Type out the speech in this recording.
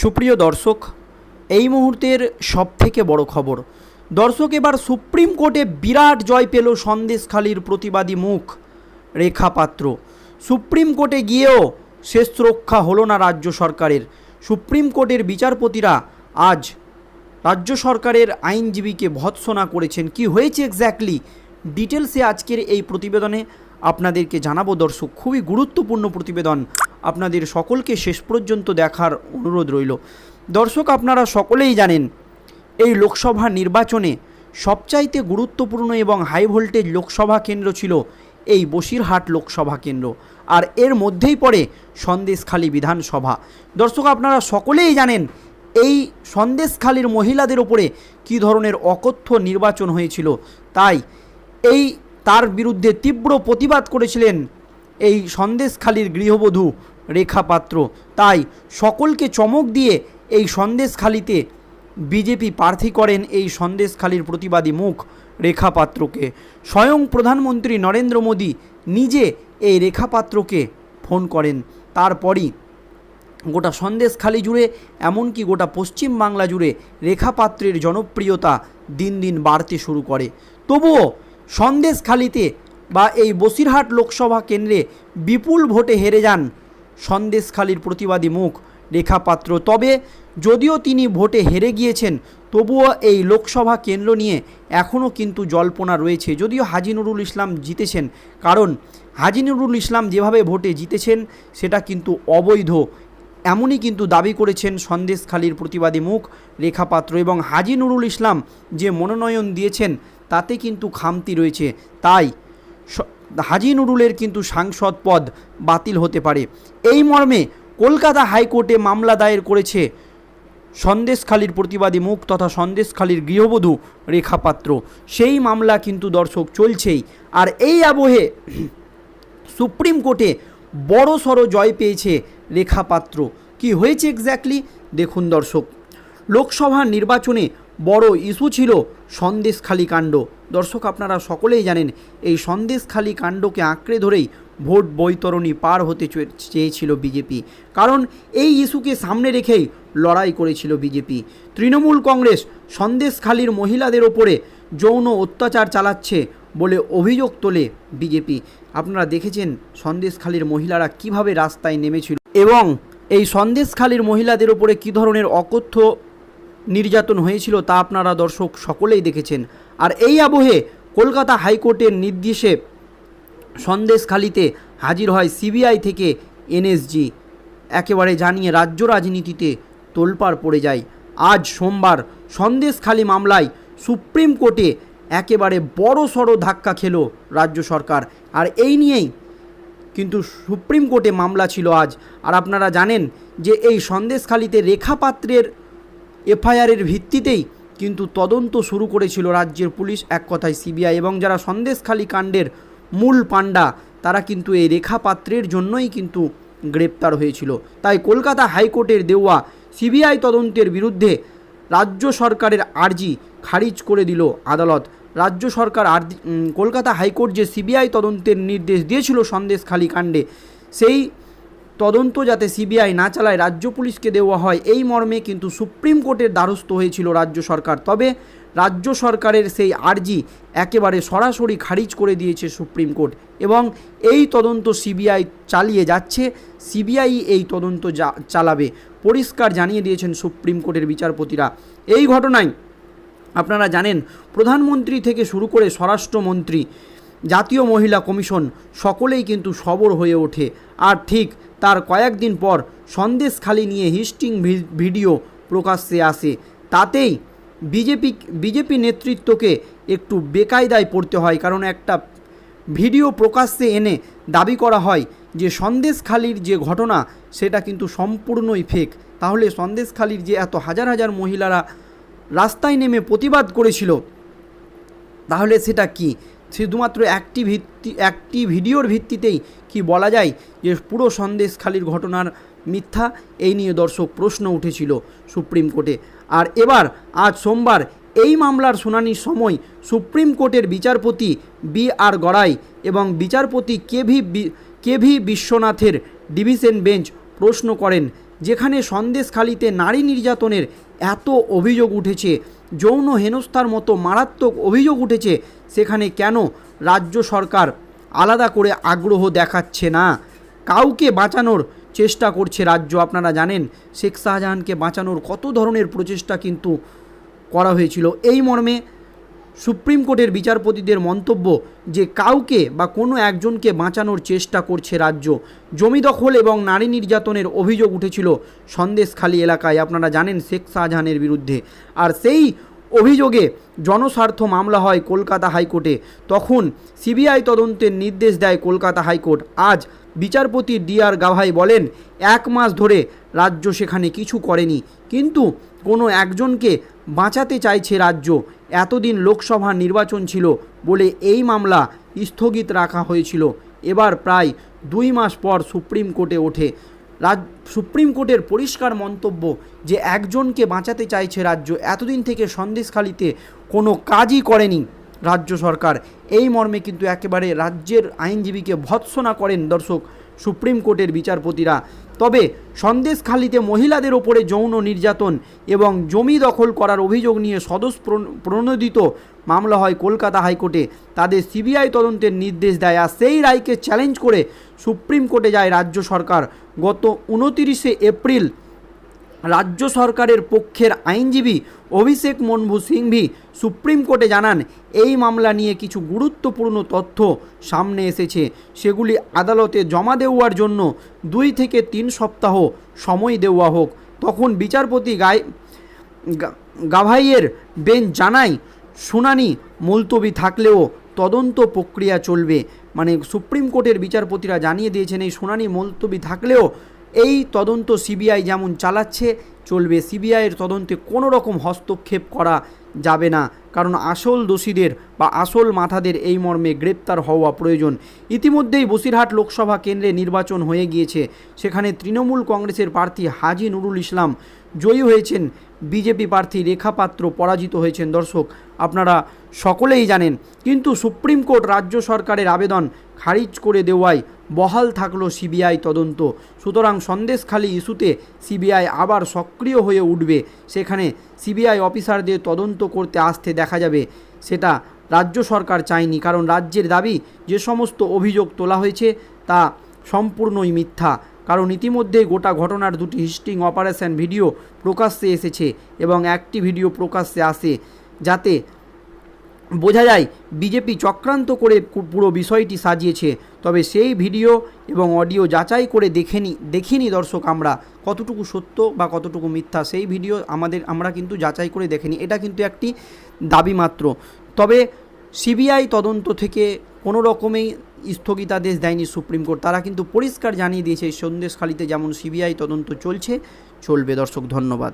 সুপ্রিয় দর্শক, এই মুহূর্তের সবথেকে বড় খবর। দর্শক, এবার সুপ্রিম কোর্টে বিরাট জয় পেল সন্দেশখালির প্রতিবাদী মুখ, রেখা পাত্র। সুপ্রিম কোর্টে গিয়েও শেষ রক্ষা হলো না রাজ্য সরকারের। সুপ্রিম কোর্টের বিচারপতিরা আজ রাজ্য সরকারের আইনজীবীকে ভৎসনা করেছেন। কি হয়েছে এক্স্যাক্টলি ডিটেলসে আজকের এই প্রতিবেদনে আপনাদেরকে জানাব দর্শক। খুবই গুরুত্বপূর্ণ প্রতিবেদন। আপনাদের সকলকে শেষ পর্যন্ত দেখার অনুরোধ রইল। দর্শক, আপনারা সকলেই জানেন, এই লোকসভা নির্বাচনে সবচাইতে গুরুত্বপূর্ণ এবং হাই ভোল্টেজ লোকসভা কেন্দ্র ছিল এই বসিরহাট লোকসভা কেন্দ্র। আর এর মধ্যেই পড়ে সন্দেশখালী বিধানসভা। দর্শক, আপনারা সকলেই জানেন, এই সন্দেশখালীর মহিলাদের ওপরে কী ধরনের অকথ্য নির্বাচন হয়েছিল। তাই এই তার বিরুদ্ধে তীব্র প্রতিবাদ করেছিলেন এই সন্দেশখালীর গৃহবধূ রেখা পাত্র তাই সকলকে চমক দিয়ে এই সন্দেশখালীতে বিজেপি প্রার্থী করেন এই সন্দেশখালীর প্রতিবাদী মুখ রেখা পাত্রকে স্বয়ং প্রধানমন্ত্রী নরেন্দ্র মোদী নিজে এই রেখা পাত্রকে ফোন করেন। তারপরই গোটা সন্দেশখালি জুড়ে, এমনকি গোটা পশ্চিম বাংলা জুড়ে রেখা পাত্রের জনপ্রিয়তা দিন দিন বাড়তে শুরু করে। তবুও সন্দেশখালিতে বা এই বসিরহাট লোকসভা কেন্দ্রে বিপুল ভোটে হেরে যান সন্দেশখালির প্রতিবাদী মুখ রেখা পাত্র তবে যদিও তিনি ভোটে হেরে গিয়েছেন, তবুও এই লোকসভা কেন্দ্র নিয়ে এখনও কিন্তু জল্পনা রয়েছে। যদিও হাজি নুরুল ইসলাম জিতেছেন, কারণ হাজি নুরুল ইসলাম যেভাবে ভোটে জিতেছেন, সেটা কিন্তু অবৈধ। এমনই কিন্তু দাবি করেছেন সন্দেশখালীর প্রতিবাদী মুখ রেখা পাত্র এবং হাজি নুরুল ইসলাম যে মনোনয়ন দিয়েছেন, তাতে কিন্তু খামতি রয়েছে। তাই হাজি নুরুলের কিন্তু সাংসদ পদ বাতিল হতে পারে। এই মর্মে কলকাতা হাইকোর্টে মামলা দায়ের করেছে সন্দেশখালীর প্রতিবাদী মুখ তথা সন্দেশখালীর গৃহবধূ রেখা পাত্র। সেই মামলা কিন্তু দর্শক চলছেই। আর এই আবহে সুপ্রিম কোর্টে বড় সড়ো জয় পেয়েছে রেখা পাত্র। কি হয়েছে এক্স্যাক্টলি দেখুন দর্শক, লোকসভা নির্বাচনে বড় ইস্যু ছিল সন্দেশখালী কাণ্ড। দর্শক, আপনারা সকলেই জানেন, এই সন্দেশখালী কাণ্ডকে আঁকড়ে ধরেই ভোট বৈতরণী পার হতে চেয়েছিল বিজেপি। কারণ এই ইস্যুকে সামনে রেখেই লড়াই করেছিল বিজেপি। তৃণমূল কংগ্রেস সন্দেশখালীর মহিলাদের ওপরে যৌন অত্যাচার চালাচ্ছে বলে অভিযোগ তোলে বিজেপি। আপনারা দেখেছেন সন্দেশখালীর মহিলারা কীভাবে রাস্তায় নেমেছিল। এবং এই সন্দেশখালীর মহিলাদের ওপরে কী ধরনের অকথ্য নির্যাতন হয়েছিল তা আপনারা দর্শক সকলেই দেখেছেন। আর এই আবহে কলকাতা হাইকোর্টের নির্দেশে সন্দেশখালিতে হাজির হয় সিবিআই থেকে এনএসজি। একেবারে জানিয়ে রাজ্য রাজনীতিতে তোলপাড় পড়ে যায়। আজ সোমবার সন্দেশখালি মামলায় সুপ্রিম কোর্টে একেবারে বড় সড়ো ধাক্কা খেলো রাজ্য সরকার। আর এই নিয়েই কিন্তু সুপ্রিম কোর্টে মামলা ছিল আজ। আর আপনারা জানেন যে এই সন্দেশখালিতে রেখা পাত্রের এফআইআরের ভিত্তিতেই কিন্তু তদন্ত শুরু করেছিল রাজ্যের পুলিশ। এক কথায় সিবিআই এবং যারা সন্দেশখালী কাণ্ডের মূল পাণ্ডা তারা কিন্তু এই রেখা পাত্রের জন্যই কিন্তু গ্রেপ্তার হয়েছিল। তাই কলকাতা হাইকোর্টের দেওয়া সিবিআই তদন্তের বিরুদ্ধে রাজ্য সরকারের আর্জি খারিজ করে দিল আদালত। রাজ্য সরকার উম, কলকাতা হাইকোর্ট যে সিবিআই তদন্তের নির্দেশ দিয়েছিল সন্দেশখালী কাণ্ডে সেই তদন্ত যাতে সিবিআই না চালায়, রাজ্য পুলিশকে দেওয়া হয় এই মর্মে কিন্তু সুপ্রিম কোর্টের দ্বারস্থ হয়েছিল রাজ্য সরকার। তবে রাজ্য সরকারের সেই আর্জি একেবারে সরাসরি খারিজ করে দিয়েছে সুপ্রিম কোর্ট এবং এই তদন্ত সিবিআই চালিয়ে যাচ্ছে। সিবিআই এই তদন্ত চালাবে, পরিষ্কার জানিয়ে দিয়েছেন সুপ্রিম কোর্টের বিচারপতিরা। এই ঘটনায় আপনারা জানেন, প্রধানমন্ত্রী থেকে শুরু করে স্বরাষ্ট্রমন্ত্রী, জাতীয় মহিলা কমিশন সকলেই কিন্তু সবর হয়ে ওঠে। আর ঠিক তার কয়েকদিন পর সন্দেশখালি নিয়ে হিস্টিং ভিডিও প্রকাশ্যে আসে। তাতেই বিজেপি বিজেপি নেতৃত্বকে একটু বেকায়দায় পড়তে হয়, কারণ একটা ভিডিও প্রকাশ্যে এনে দাবি করা হয় যে সন্দেশখালির যে ঘটনা, সেটা কিন্তু সম্পূর্ণই ফেক তাহলে সন্দেশখালির যে এত হাজার হাজার মহিলারা রাস্তায় নেমে প্রতিবাদ করেছিল, তাহলে সেটা কি? শুধুমাত্র একটি ভিত্তি, একটি ভিডিওর ভিত্তিতেই কি বলা যায় যে পুরো সন্দেশখালির ঘটনার মিথ্যা? এই নিয়ে দর্শক প্রশ্ন উঠেছিল সুপ্রিম কোর্টে। আর এবার, আজ সোমবার এই মামলার শুনানির সময় সুপ্রিম কোর্টের বিচারপতি বি আর গড়াই এবং বিচারপতি কেভি বি- কেভি বিশ্বনাথের ডিভিশন বেঞ্চ প্রশ্ন করেন, যেখানে সন্দেশখালিতে নারী নির্যাতনের এত অভিযোগ উঠেছে যৌন হেনস্থার মতো মারাত্মক অভিযোগ উঠেছে, সেখানে কেন রাজ্য সরকার আলাদা করে আগ্রহ দেখাচ্ছে না? কাউকে বাঁচানোর চেষ্টা করছে রাজ্য, আপনারা জানেন, শেখ শাহজাহানকে বাঁচানোর কত ধরনের প্রচেষ্টা কিন্তু করা হয়েছিল। এই মর্মে সুপ্রিম কোর্টের বিচারপতিদের মন্তব্য যে কাউকে বা কোনো একজনকে বাঁচানোর চেষ্টা করছে রাজ্য। জমি দখল এবং নারী নির্যাতনের অভিযোগ উঠেছিল সন্দেশখালী এলাকায়। আপনারা জানেন শেখ শাহজাহানের বিরুদ্ধে। আর সেই অভিযোগে জনস্বার্থ মামলা হয় কলকাতা হাইকোর্টে। তখন সিবিআই তদন্তের নির্দেশ দেয় কলকাতা হাইকোর্ট। আজ বিচারপতি ডি আর গাভাই বলেন, এক মাস ধরে রাজ্য সেখানে কিছু করেনি। কিন্তু কোনো একজনকে বাঁচাতে চাইছে রাজ্য। এতদিন লোকসভা নির্বাচন ছিল বলে এই মামলা স্থগিত রাখা হয়েছিল। এবার প্রায় দুই মাস পর সুপ্রিম কোর্টে ওঠে। রাজ সুপ্রিম কোর্টের পরিষ্কার মন্তব্য যে একজনকে বাঁচাতে চাইছে রাজ্য এতদিন থেকে সন্দেশখালিতে কোনো কাজই করেনি রাজ্য সরকার। এই মর্মে কিন্তু একেবারে রাজ্যের আইনজীবীকে ভৎসনা করেন দর্শক সুপ্রিম কোর্টের বিচারপতিরা। তবে সন্দেশখালিতে মহিলাদের ওপরে যৌন নির্যাতন এবং জমি দখল করার অভিযোগ নিয়ে সদস্য প্রণোদিত মামলা হয় কলকাতা হাইকোর্টে। তাদের সিবিআই তদন্তের নির্দেশ দেয় আর সেই রায়কে চ্যালেঞ্জ করে সুপ্রিম কোর্টে যায় রাজ্য সরকার। গত উনতিরিশে এপ্রিল রাজ্য সরকারের পক্ষের আইনজীবী অভিষেক মনভু সিংভি সুপ্রিম কোর্টে জানান, এই মামলা নিয়ে কিছু গুরুত্বপূর্ণ তথ্য সামনে এসেছে। সেগুলি আদালতে জমা দেওয়ার জন্য দুই থেকে তিন সপ্তাহ সময় দেওয়া হোক। তখন বিচারপতি গায়ে গাভাইয়ের বেঞ্চ জানায়, শুনানি মুলতবি থাকলেও তদন্ত প্রক্রিয়া চলবে। মানে সুপ্রিম কোর্টের বিচারপতিরা জানিয়ে দিয়েছেন, এই শুনানি মুলতবি থাকলেও এই তদন্ত সিবিআই যেমন চালাচ্ছে, চলবে। সিবিআইয়ের তদন্তে কোনো রকম হস্তক্ষেপ করা যাবে না, কারণ আসল দোষীদের বা আসল মাথাদের এই মর্মে গ্রেপ্তার হওয়া প্রয়োজন। ইতিমধ্যেই বসিরহাট লোকসভা কেন্দ্রে নির্বাচন হয়ে গিয়েছে। সেখানে তৃণমূল কংগ্রেসের প্রার্থী হাজি নুরুল ইসলাম জয়ী হয়েছেন। বিজেপি প্রার্থী রেখা পাত্র পরাজিত হয়েছেন। দর্শক, আপনারা সকলেই জানেন। কিন্তু সুপ্রিম কোর্ট রাজ্য সরকারের আবেদন খারিজ করে দেওয়ায় বহাল থাকল সিবিআই তদন্ত। সুতরাং সন্দেশখালী ইস্যুতে সিবিআই আবার সক্রিয় হয়ে উঠবে। সেখানে সিবিআই অফিসারদের তদন্ত করতে আসতে দেখা যাবে। সেটা রাজ্য সরকার চায়নি, কারণ রাজ্যের দাবি, যে সমস্ত অভিযোগ তোলা হয়েছে, তা সম্পূর্ণই মিথ্যা। কারণ ইতিমধ্যেই গোটা ঘটনার দুটি হিস্টিং অপারেশন ভিডিও প্রকাশ্যে এসেছে এবং একটি ভিডিও প্রকাশ্যে আসে, যাতে বোঝা যায় বিজেপি চক্রান্ত করে পুরো বিষয়টি সাজিয়েছে, তবে সেই ভিডিও এবং অডিও যাচাই করে দেখেনি দেখিনি দর্শক আমরা। কতটুকু সত্য বা কতটুকু মিথ্যা সেই ভিডিও আমাদের আমরা কিন্তু যাচাই করে দেখেনি। এটা কিন্তু একটি দাবি মাত্র। তবে সিবিআই তদন্ত থেকে কোনো রকমেই স্থগিতাদেশ দেয়নি সুপ্রিম কোর্ট। তারা কিন্তু পরিষ্কার জানিয়ে দিয়েছে, সন্দেশখালিতে যেমন সিবিআই তদন্ত চলছে, চলবে। দর্শক, ধন্যবাদ।